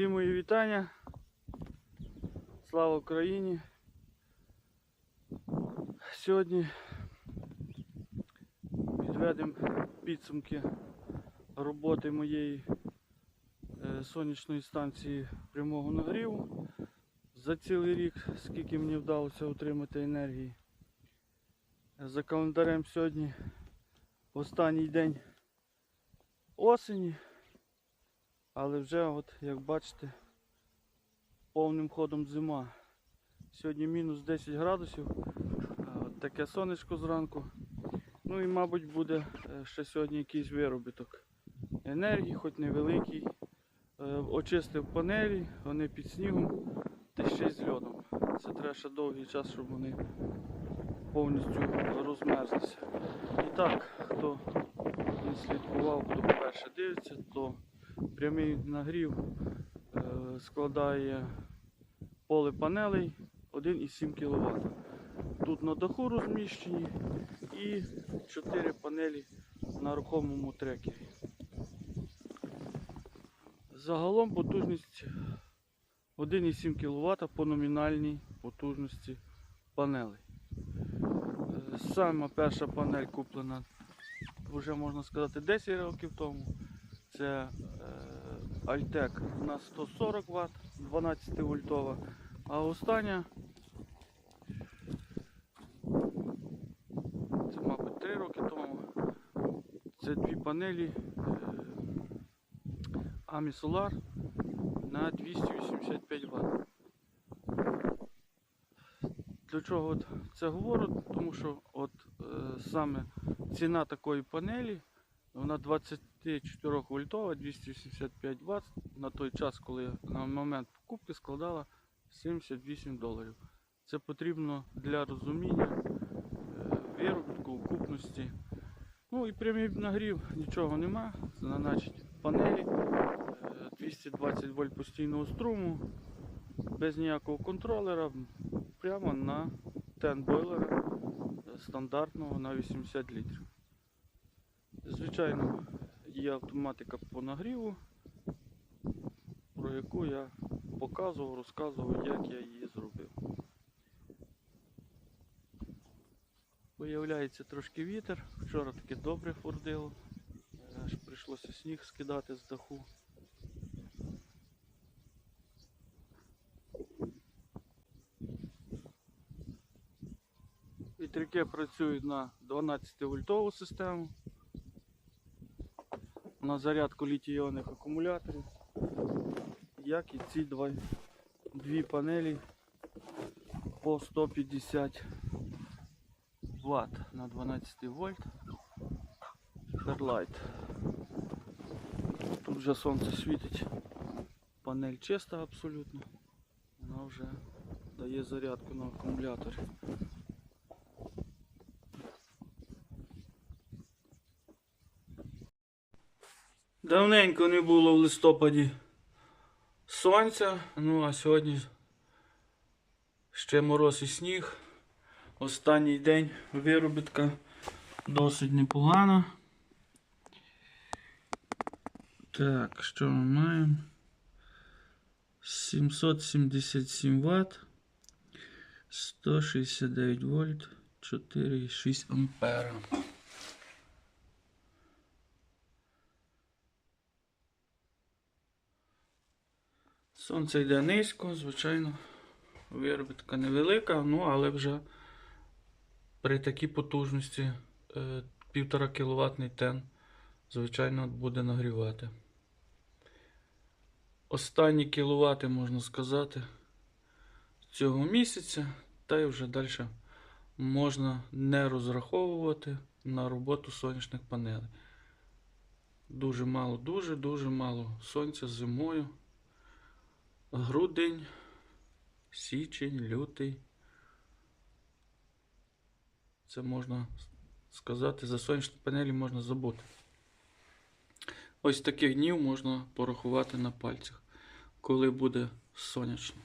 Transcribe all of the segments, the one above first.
Всім мої вітання. Слава Україні. Сьогодні підведемо підсумки роботи моєї е, сонячної станції прямого нагріву за цілий рік, скільки мені вдалося отримати енергії. За календарем сьогодні останній день осені. Але вже, от, як бачите, повним ходом зима. Сьогодні мінус 10 градусів. Таке сонечко зранку. Ну і мабуть буде е, ще сьогодні якийсь виробіток енергії, хоч невеликий. Е, Очистив панелі, вони під снігом та ще й з льодом. Це треба ще довгий час, щоб вони повністю розмерзлися. І так, хто не слідкував, хто вперше дивиться, то прямий нагрів е, складає поле панелей 1,7 кВт. Тут на даху розміщені і 4 панелі на рухомому трекері. Загалом потужність 1,7 кВт по номінальній потужності панелей. Е, Сама перша панель куплена вже можна сказати 10 років тому. Це Альтек на 140 Вт, 12 вольтова. А остання це, мабуть, 3 роки тому. Це дві панелі е, Solar на 285 Вт. Для чого це говорю? Тому що от е, саме ціна такої панелі вона 24 вольтова, 285 Вт. На той час, коли на момент покупки складала 78 доларів. Це потрібно для розуміння е, виробітку, окупності. Ну і прямий нагрів нічого нема. Значить панелі е, 220 вольт постійного струму, без ніякого контролера, прямо на тен бойлера е, стандартного на 80 літрів. Звичайно, є автоматика по нагріву, про яку я показував, розказував, як я її зробив. Виявляється трошки вітер. Вчора таки добре фордило. Аж прийшлося сніг скидати з даху. Вітряки працюють на 12 вольтову систему. На зарядку літій-іонних акумуляторів. Як і ці два, дві панелі по 150 Вт на 12 вольт. Fairlight. Тут вже сонце світить. Панель чиста абсолютно. Вона вже дає зарядку на акумуляторі. Давненько не було в листопаді сонця, ну а сьогодні ще мороз і сніг. Останній день виробітка досить непогана. Так, що ми маємо? 777 Вт, 169 вольт, 4,6 ампера. Сонце йде низько, звичайно, виробітка невелика, ну але вже при такій потужності е, 1,5 кВт тен, звичайно, буде нагрівати. Останні кіловати, можна сказати, цього місяця, та й вже далі можна не розраховувати на роботу сонячних панелей. Дуже мало, дуже-дуже мало сонця зимою. Грудень, січень, лютий. Це можна сказати, за сонячні панелі можна забути. Ось таких днів можна порахувати на пальцях, коли буде сонячно.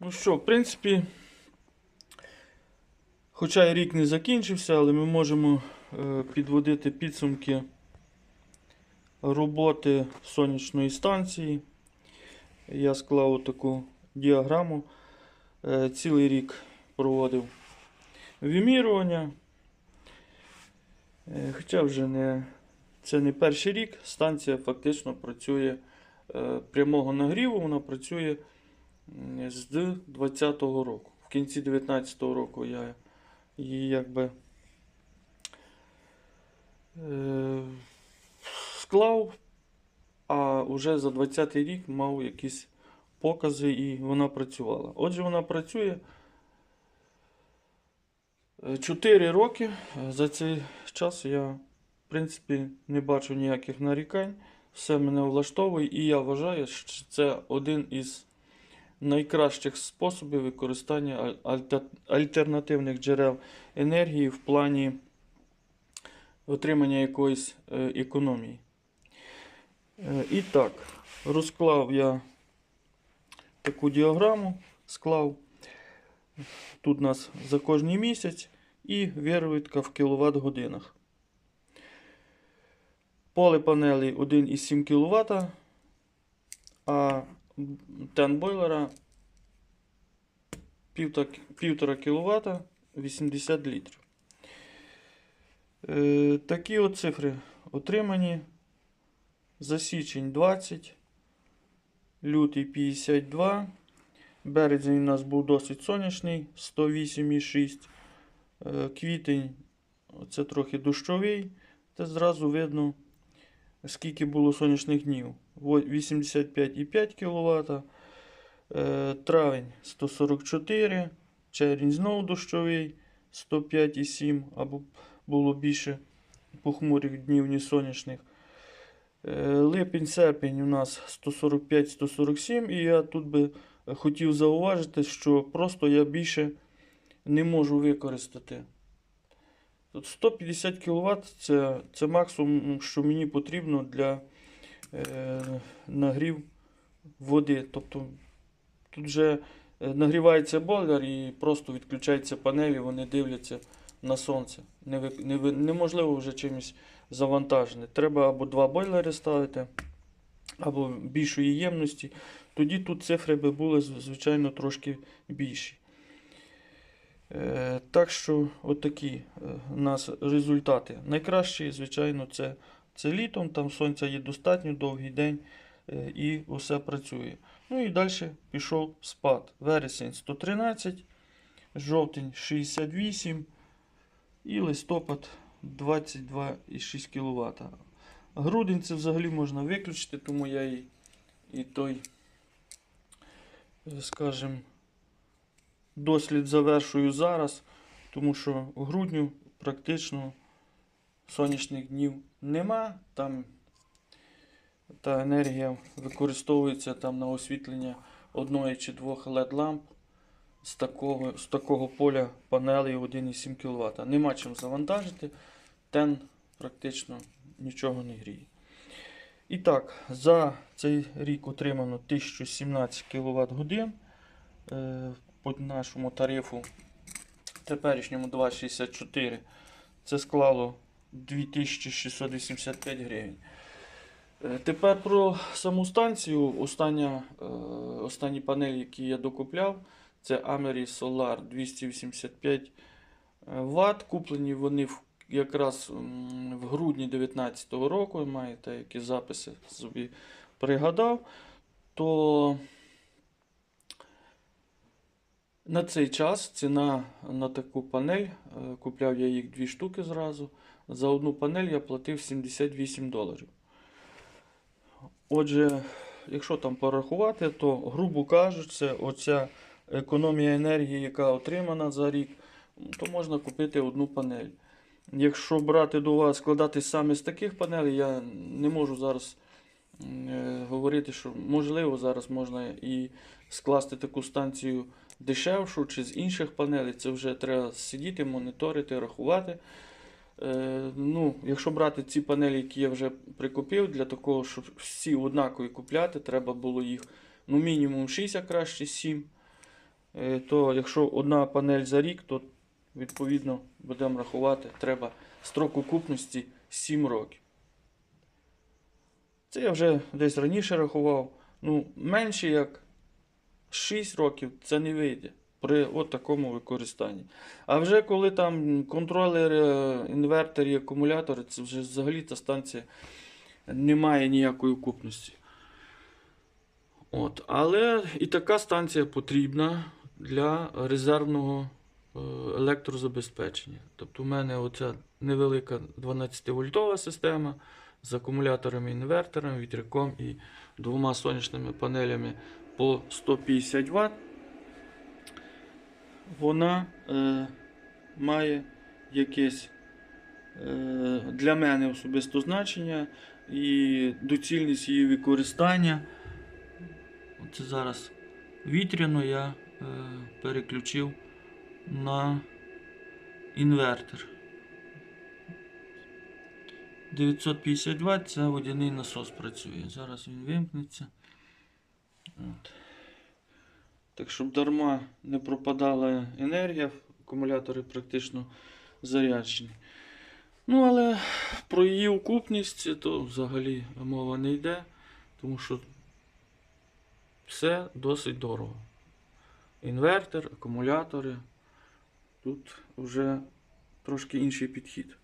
Ну що, в принципі, Хоча і рік не закінчився, але ми можемо е, підводити підсумки роботи сонячної станції. Я склав таку діаграму. Е, Цілий рік проводив вимірювання. Е, Хоча вже не, це не перший рік, станція фактично працює прямого нагріву, вона працює з 2020 року. В кінці 2019 року я її якби е, склав, а вже за 20-й рік мав якісь покази і вона працювала. Отже, вона працює 4 роки. За цей час я, в принципі, не бачу ніяких нарікань. Все мене влаштовує, і я вважаю, що це один із найкращих способів використання альтернативних джерел енергії в плані отримання якоїсь е, економії. Е, І так, розклав я таку діаграму, склав тут у нас за кожний місяць і виробітка в кіловат годинах. Поле панелей 1,7 кВт, а тен бойлера 1,5 кВт 80 літрів. Е, такі от цифри отримані. За січень 20, лютий 52. Березень у нас був досить сонячний 108,6. Е, Квітень це трохи дощовий. Це зразу видно, скільки було сонячних днів. 85,5 кВт. Е, Травень 144, червень знову дощовий 105,7 або було більше похмурих днів, ніж сонячних. Е, Липень, серпень у нас 145-147, і я тут би хотів зауважити, що просто я більше не можу використати. Тут 150 кВт це, це максимум, що мені потрібно для е, нагрів води. Тобто тут вже е, нагрівається бойлер і просто відключаються панелі, вони дивляться на сонце. Не, не, неможливо вже чимось завантажити. Треба або два бойлери ставити, або більшої ємності. Тоді тут цифри би були, звичайно, трошки більші. Е, так що, отакі е, у нас результати. Найкращі, звичайно, це, це літом, там сонця є достатньо, довгий день е, і усе працює. Ну і далі пішов спад. Вересень 113, жовтень 68 і листопад 22,6 кВт. Грудень це взагалі можна виключити, тому я і, і той, скажімо, дослід завершую зараз, тому що в грудню практично сонячних днів нема. Там та енергія використовується там на освітлення одної чи двох LED ламп з такого, з такого поля панелей 1,7 кВт. Нема чим завантажити, тен практично нічого не гріє. І так, за цей рік отримано 1017 кВт годин. Е, по нашому тарифу теперішньому 2,64 це склало 2685 гривень. Е, Тепер про саму станцію. Остання, е, останні панелі, які я докупляв, це Ameris Solar 285 Вт. Куплені вони якраз в грудні 2019 року. Маєте які записи собі пригадав. То на цей час ціна на таку панель, е, купляв я їх дві штуки зразу. За одну панель я платив 78 доларів. Отже, якщо там порахувати, то, грубо кажучи, оця економія енергії, яка отримана за рік, то можна купити одну панель. Якщо брати до уваги, складати саме з таких панелей, я не можу зараз е, говорити, що можливо зараз можна і скласти таку станцію дешевшу чи з інших панелей. Це вже треба сидіти, моніторити, рахувати. Е, ну, якщо брати ці панелі, які я вже прикупив, для такого, щоб всі однакові купляти, треба було їх ну, мінімум 6, а краще 7. Е, то якщо одна панель за рік, то відповідно, будемо рахувати, треба строк окупності 7 років. Це я вже десь раніше рахував. Ну, менше як 6 років це не вийде при от такому використанні. А вже коли там контролери, інвертори, акумулятори, це вже взагалі та станція не має ніякої окупності. От. Але і така станція потрібна для резервного е, електрозабезпечення. Тобто, у мене оця невелика 12-вольтова система з акумуляторами, інвертором, вітряком і двома сонячними панелями по 150 Вт. Вона е, має якесь е, для мене особисто значення і доцільність її використання. Оце зараз вітряно я е, переключив на інвертор. 950 Вт це водяний насос працює. Зараз він вимкнеться. От. Так, щоб дарма не пропадала енергія, акумулятори практично заряджені. Ну, але про її окупність то взагалі мова не йде, тому що все досить дорого. Інвертор, акумулятори. Тут вже трошки інший підхід.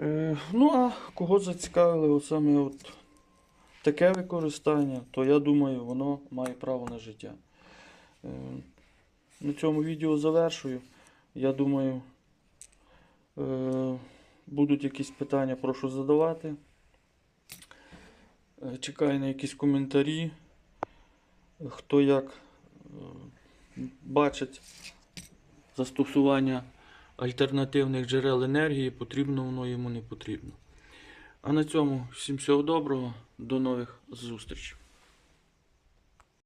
Е, ну, а кого зацікавили от саме от таке використання, то я думаю, воно має право на життя. Е, на цьому відео завершую. Я думаю, е, будуть якісь питання, прошу задавати. Чекаю на якісь коментарі. Хто як бачить застосування альтернативних джерел енергії, потрібно воно йому не потрібно. А на цьому всім всього доброго, до нових зустрічей.